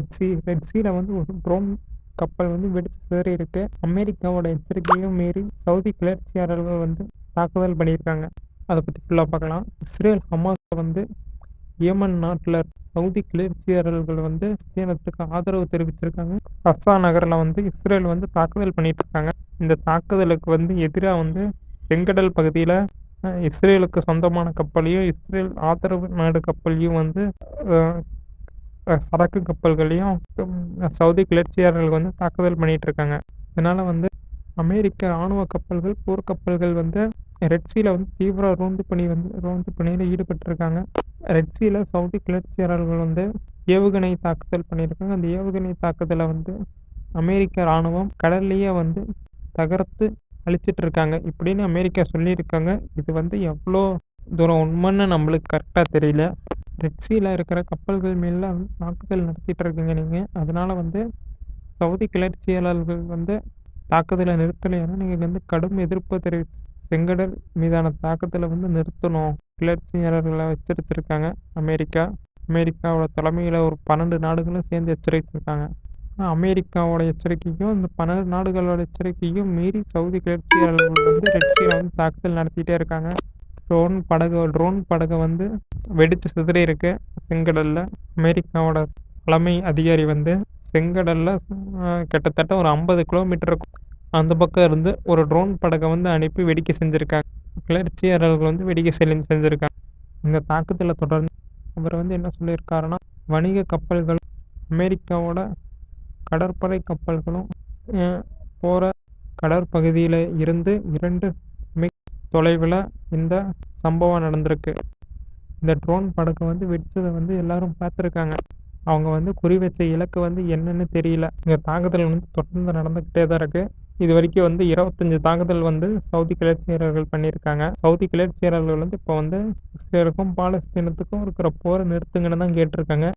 Red C red சீல வந்து ஒரு ட்ரோன் கப்பல் வந்து வெடிச்சு சிதறி இருக்கு. அமெரிக்காவோட எச்சரிக்கையும் மீறி சவுதி கிளர்ச்சியாளர்கள் வந்து தாக்குதல் பண்ணியிருக்காங்க. அதை பற்றி ஃபுல்லாக பார்க்கலாம். இஸ்ரேல் ஹமாஸ் வந்து ஏமன் நாட்டில் சவுதி கிளர்ச்சியாளர்கள் வந்து சீனத்துக்கு ஆதரவு தெரிவிச்சிருக்காங்க. ரஸ்ஸா நகரில் வந்து இஸ்ரேல் வந்து தாக்குதல் பண்ணிட்டு இருக்காங்க இந்த தாக்குதலுக்கு வந்து எதிராக வந்து செங்கடல் பகுதியில் இஸ்ரேலுக்கு சொந்தமான கப்பலையும் இஸ்ரேல் ஆதரவு நாடு கப்பலையும் வந்து சரக்கு கப்பல்களையும் சவுதி கிளர்ச்சியாளர்கள் வந்து தாக்குதல் பண்ணிகிட்டு இருக்காங்க இதனால் வந்து அமெரிக்க ராணுவ கப்பல்கள் போர்க்கப்பல்கள் வந்து ரெட்சியில் வந்து தீவிர ரோந்து பணி வந்து ரோந்து பணியில் ஈடுபட்டிருக்காங்க. ரெட்சியில் சவுதி கிளர்ச்சியாளர்கள் வந்து ஏவுகணை தாக்குதல் பண்ணியிருக்காங்க. அந்த ஏவுகணை தாக்குதலை வந்து அமெரிக்க ராணுவம் கடல்லையே வந்து தகர்த்து அழிச்சிட்டு இருக்காங்க இப்படின்னு அமெரிக்கா சொல்லியிருக்காங்க. இது வந்து எவ்வளோ தூரம் உண்மைன்னு நம்மளுக்கு கரெக்டாக தெரியல. ரெட் சீல இருக்கிற கப்பல்கள் மேல வந்து தாக்குதல் நடத்திட்டு இருக்குங்க நீங்கள் அதனால வந்து சவுதி கிளர்ச்சியாளர்கள் வந்து தாக்குதலை நிறுத்தலைன்னா நீங்கள் வந்து கடும் எதிர்ப்பு தெரிவித்து செங்கடல் மீதான தாக்குதலை வந்து நிறுத்தணும். கிளர்ச்சியாளர்களை எச்சரித்திருக்காங்க. அமெரிக்கா அமெரிக்காவோட தலைமையில் ஒரு பன்னெண்டு நாடுகளும் சேர்ந்து எச்சரித்திருக்காங்க. அமெரிக்காவோட எச்சரிக்கையும் இந்த பன்னெண்டு நாடுகளோட எச்சரிக்கையும் மீறி சவுதி கிளர்ச்சியாளர்கள் வந்து ரெட் சீல வந்து தாக்குதல் நடத்திட்டே இருக்காங்க. ட்ரோன் படகு ட்ரோன் படகை வந்து வெடிச்சு சிதறி இருக்கு செங்கடலில் அமெரிக்காவோட தலைமை அதிகாரி வந்து செங்கடலில் கிட்டத்தட்ட ஒரு ஐம்பது கிலோமீட்டர் அந்த பக்கம் இருந்து ஒரு ட்ரோன் படகை வந்து அனுப்பி வெடிக்க செஞ்சுருக்காங்க. கிளர்ச்சியாளர்கள் வந்து வெடிக்க செஞ்சு செஞ்சுருக்காங்க. இந்த தாக்குதலை தொடர்ந்து அவர் வந்து என்ன சொல்லியிருக்காருன்னா வணிக கப்பல்கள் அமெரிக்காவோட கடற்படை கப்பல்களும் போகிற கடற்பகுதியில் இருந்து இரண்டு மிக் தொலைவில் இந்த சம்பவம் நடந்திருக்கு. இந்த ட்ரோன் படக்கை வந்து வெடிச்சதை வந்து எல்லாரும் பார்த்துருக்காங்க. அவங்க வந்து குறி வச்ச இலக்கு வந்து என்னன்னு தெரியல. இந்த தாக்குதல் வந்து தொடர்ந்து நடந்துக்கிட்டே தான் இருக்குது இது வரைக்கும் வந்து இருபத்தஞ்சு தாக்குதல் வந்து சவுதி கிளர்ச்சியாளர்கள் பண்ணியிருக்காங்க. சவுதி கிளர்ச்சியாளர்கள் வந்து இப்போ வந்து இஸ்ரேலுக்கும் பாலஸ்தீனத்துக்கும் இருக்கிற போரை நிறுத்துங்கன்னு தான் கேட்டிருக்காங்க.